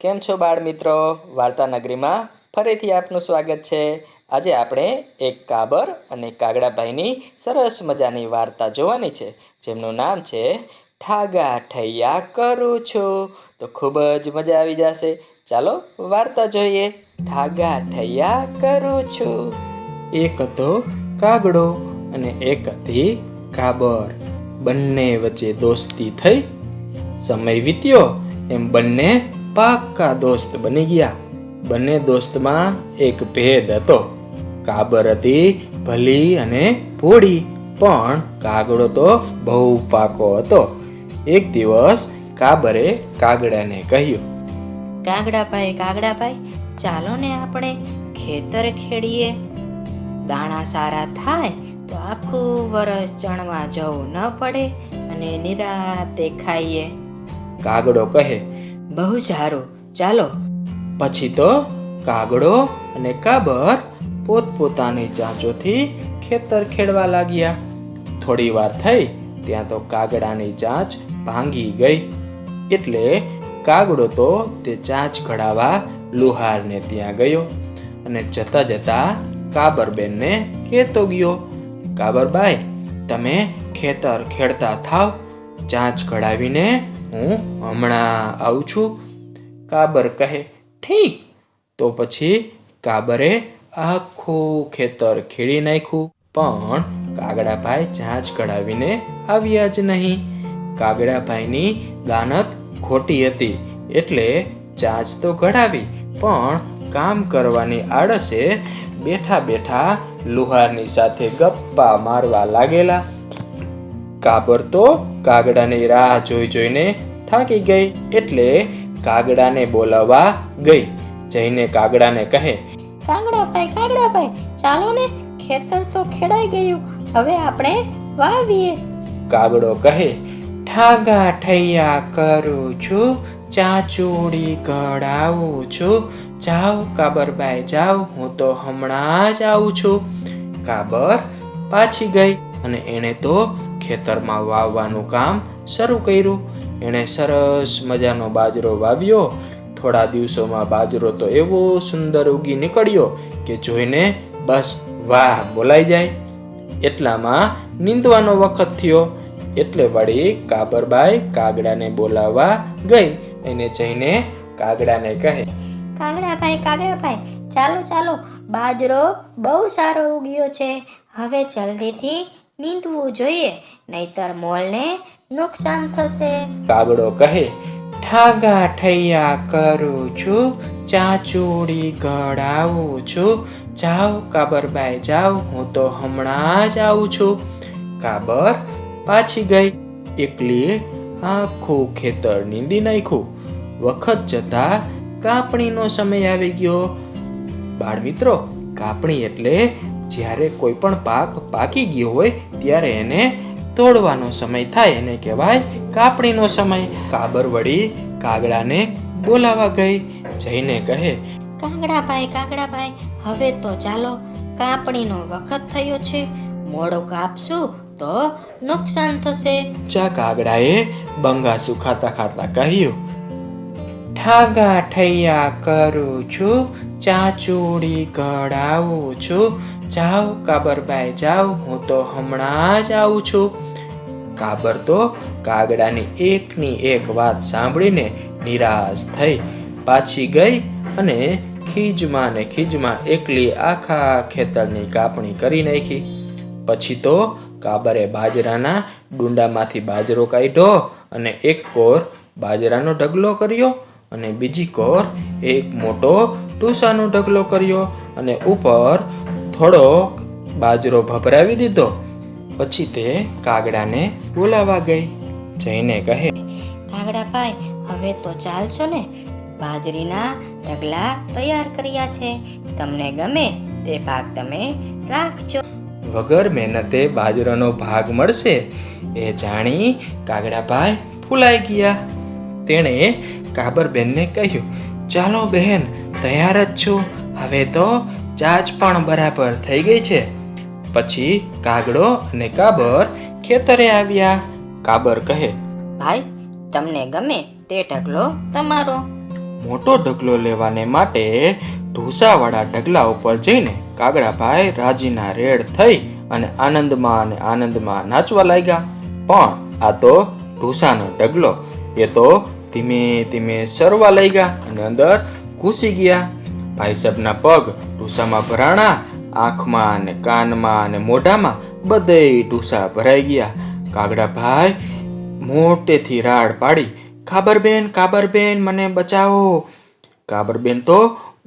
કેમ છો બાળ મિત્રો વાર્તા નગરીમાં ફરીથી આપનું સ્વાગત છે. આજે આપણે એક કાબર અને કાગડાભાઈની સરસ મજાની વાર્તા જોવાની છે, જેમનું નામ છે, ઠાગા ઠૈયા કરું છું. તો ખૂબ જ મજા આવી જશે. ચાલો વાર્તા જોઈએ. ઠાગા ઠૈયા કરું છું. એક હતો કાગડો અને એક હતી કાબર. બંને વચ્ચે દોસ્તી થઈ. સમય વીત્યો, એમ બંને પાક્કા દોસ્ત બની ગયા. બંને દોસ્તમાં એક ભેદ હતો. કાબર હતી ભલી અને ભોળી પણ કાગડો તો બહુ પાકો હતો. એક દિવસ કાબરે કાગડાને કહ્યું કાગડાભાઈ કાગડાભાઈ ચાલો ને આપણે ખેતર ખેડીએ. દાણા સારા થાય તો આખું વરસ ચણવા જવું ન પડે અને નિરાતે ખાઈએ. કાગડો કહે બહુ સારું. ચાલો. પછી તો કાગડો અને કાબર પોતપોતાની ચાંચોથી ખેતર ખેડવા લાગ્યા. થોડી વાર થઈ, ત્યાં તો કાગડાની ચાંચ ભાંગી ગઈ. એટલે કાગડો તો તે ચાંચ ઘડાવા લુહારને ત્યાં ગયો અને જતા જતા કાબરબેનને કહેતો ગયો, કાબરબાઈ, તમે ખેતર ખેડતા થાવ. ચાંચ ઘડાવીને હું હમણાં આવું છું. કાબર કહે, ઠીક. તો પછી કાબરે આખું ખેતર ખેડી નાખ્યું. પણ કાગડાભાઈ ચાંચ કઢાવીને આવ્યા જ નહીં. કાગડાભાઈની દાનત ખોટી હતી, એટલે ચાંચ તો કઢાવી, પણ કામ કરવાની આળસે બેઠા બેઠા લુહારની સાથે ગપ્પા મારવા લાગેલા. કાબર તો કાગડાની રાહ જોઈ જોઈને થાકી ગઈ એટલે કાગડાને બોલાવવા ગઈ. જઈને કાગડાને કહે કાગડાભાઈ કાગડાભાઈ ચાલો ને ખેતર તો ખેડાઈ ગયું. હવે આપણે વાવીએ. કાગડો કહે ઠાગા ઠૈયા કરું છું ચાચુડી કઢાવું છું. જાઓ કાબરબાઈ જાઓ હું તો હમણાં જ આવું છું. કાબર પાછી ગઈ અને એણે તો ખેતરમાં વાવવાનું કામ શરૂ કર્યું. એણે સરસ મજાનો બાજરો વાવ્યો. થોડા દિવસોમાં બાજરો તો એવો સુંદર ઉગી નીકળ્યો કે જોઈને બસ વાહ બોલાઈ જાય. એટલામાં નીંદવાનો વખત થયો. એટલે વળી કાબરબાઈ કાગડાને બોલાવવા ગઈ એને જઈને કાગડાને કહે, કાગડાભાઈ કાગડાભાઈ, ચાલો ચાલો, બાજરો બહુ સારો ઉગ્યો છે. હવે જલ્દીથી નીંદવું જોઈએ, નહીતર મોલને નુકસાન થશે. કાગડો કહે, ઠાગા ઠૈયા કરું છું ચાચુડી ગળાવું છું જાઓ કાબરબાઈ જાઓ હું તો હમણાં જ આવું છું. કાબર પાછી ગઈ, એકલી આખું ખેતર નીંદી નાખ્યું. વખત જતા કાપણીનો સમય આવી ગયો. બાળ મિત્રો કાપણી એટલે જ્યારે કોઈ પણ પાક પાકી ગયો હોય ત્યારે એને તોડવાનો સમય થાય. એને કહેવાય કાપણીનો સમય. કાબર વળી કાગડાને બોલાવા ગઈ જઈને કહે કાગડાભાઈ કાગડાભાઈ હવે તો ચાલો. કાપણીનો વખત થયો છે. મોડો કાપશું તો નુકસાન થશે. ચા કાગડાએ બંગા ખાતા ખાતા કહ્યું ઠાગા ઠૈયા કરું છું, ચાચુડી કઢાવું છું. જાઓ કાબરબાઈ જાઓ હું તો હમણાં જ આવું છું. કાબર તો કાગડાની એકની એક વાત સાંભળીને નિરાશ થઈ પાછી ગઈ અને ખીજમાં ને ખીજમાં એકલી આખા ખેતરની કાપણી કરી નાખી. પછી તો કાબરે બાજરાના ડુંડામાંથી બાજરો કાઢ્યો અને એક કોર બાજરાનો ઢગલો કર્યો. અને બીજી કોર એક મોટો ટૂસાનો ઢગલો કર્યો અને ઉપર થોડો બાજરો ભભરાવી દીધો. પછી તે કાગડાને બોલાવા ગઈ. જઈને કહે કાગડાભાઈ હવે તો ચાલશો ને? બાજરીના ઢગલા તૈયાર કર્યા છે. તમને ગમે તે ભાગ તમે રાખજો. વગર મહેનતે બાજરાનો ભાગ મળશે એ જાણી કાગડાભાઈ ફૂલાઈ ગયા. તેણે કાબરબેનને કહ્યું ચાલો બહેન તૈયાર જ છું. હવે તો ચાચ પણ બરાબર થઈ ગઈ છે. પછી કાગડો અને કાબર ખેતરે આવ્યા. કાબર કહે ભાઈ તમને ગમે તે ઢગલો તમારો. મોટો ઢગલો લેવાને માટે ઢોસાવાળા ઢગલા ઉપર જઈને કાગડાભાઈ રાજીના રેડ થઈ અને આનંદમાં અને આનંદમાં નાચવા લાગ્યા. પણ આ તો ઢોસાનો ઢગલો એ તો ધીમે ધીમે સરવા લઈ ગયા અને અંદર ઘૂસી ગયા. ભાઈ સાહેબના પગ ઢૂસામાં ભરાણા, આંખમાં અને કાનમાં અને મોઢામાં બધે ઢૂસા ભરાઈ ગયા. કાગડાભાઈ મોટેથી રાડ પાડી કાબરબેન કાબરબેન મને બચાવો. કાબરબેન તો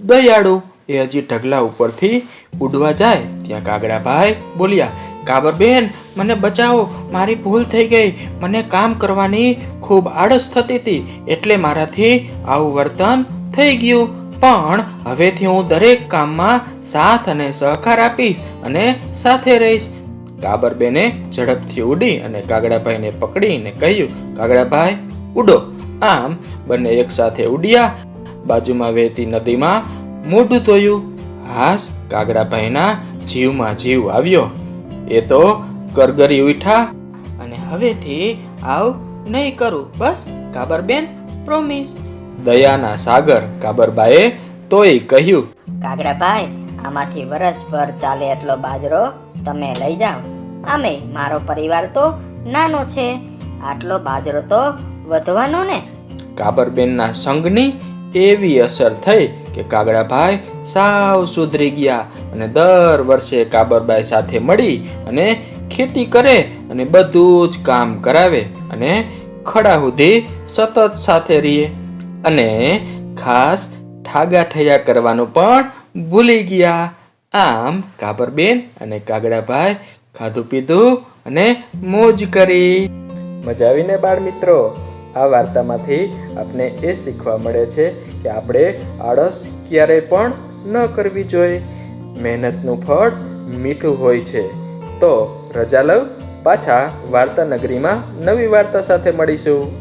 દયાળુ. એ હજી ઢગલા ઉપરથી ઉડવા જાય, ત્યાં કાગડાભાઈ બોલ્યા કાબરબેન મને બચાવો. મારી ભૂલ થઈ ગઈ. મને કામ કરવાની ખૂબ આળસ થતી હતી. એટલે મારાથી આવું વર્તન થઈ ગયું. પણ હવેથી હું દરેક કામમાં સાથ અને સહકાર આપીશ અને સાથે રહીશ. કાબરબેને ઝડપથી ઉડી અને કાગડાભાઈને પકડીને કહ્યું, કાગડાભાઈ, ઉડો. આમ બંને એકસાથે ઉડ્યા. બાજુમાં વહેતી નદીમાં મોઢું ધોયું. હાસ કાગડાભાઈના જીવમાં જીવ આવ્યો. એ તો કરગરી ઉઠા અને હવેથી આવ નહીં કરું બસ કાબરબેન પ્રોમિસ દયાના સાગર કાબરબાએ તોય કહ્યું કાગડાભાઈ આમાંથી વરસભર ચાલે એટલો બાજરો તમે લઈ જાઓ. આમે મારો પરિવાર તો નાનો છે. આટલો બાજરો તો વધવાનો ને? કાબરબેનના સંગની એવી અસર થઈ કે કાગડાભાઈ સાવ સુધરી ગયા અને દર વર્ષે કાબરબાઈ સાથે મળી અને ખેતી કરે અને બધું જ કામ કરાવે અને ખડા સુધી સતત સાથે રહીએ. અને ખાસ થાગા ઠૈયા કરવાનું પણ ભૂલી ગયા. આમ કાબરબેન અને કાગડાભાઈ ખાધું પીધું અને મોજ કરી. મજા આવીને બાળ મિત્રો, આ વાર્તામાંથી આપને એ શીખવા મળે છે કે આપણે આળસ ક્યારેય પણ ન કરવી જોઈએ. મહેનતનું ફળ મીઠું હોય છે. તો રજા લઉં, પાછા વાર્તા નગરીમાં નવી વાર્તા સાથે મળીશું.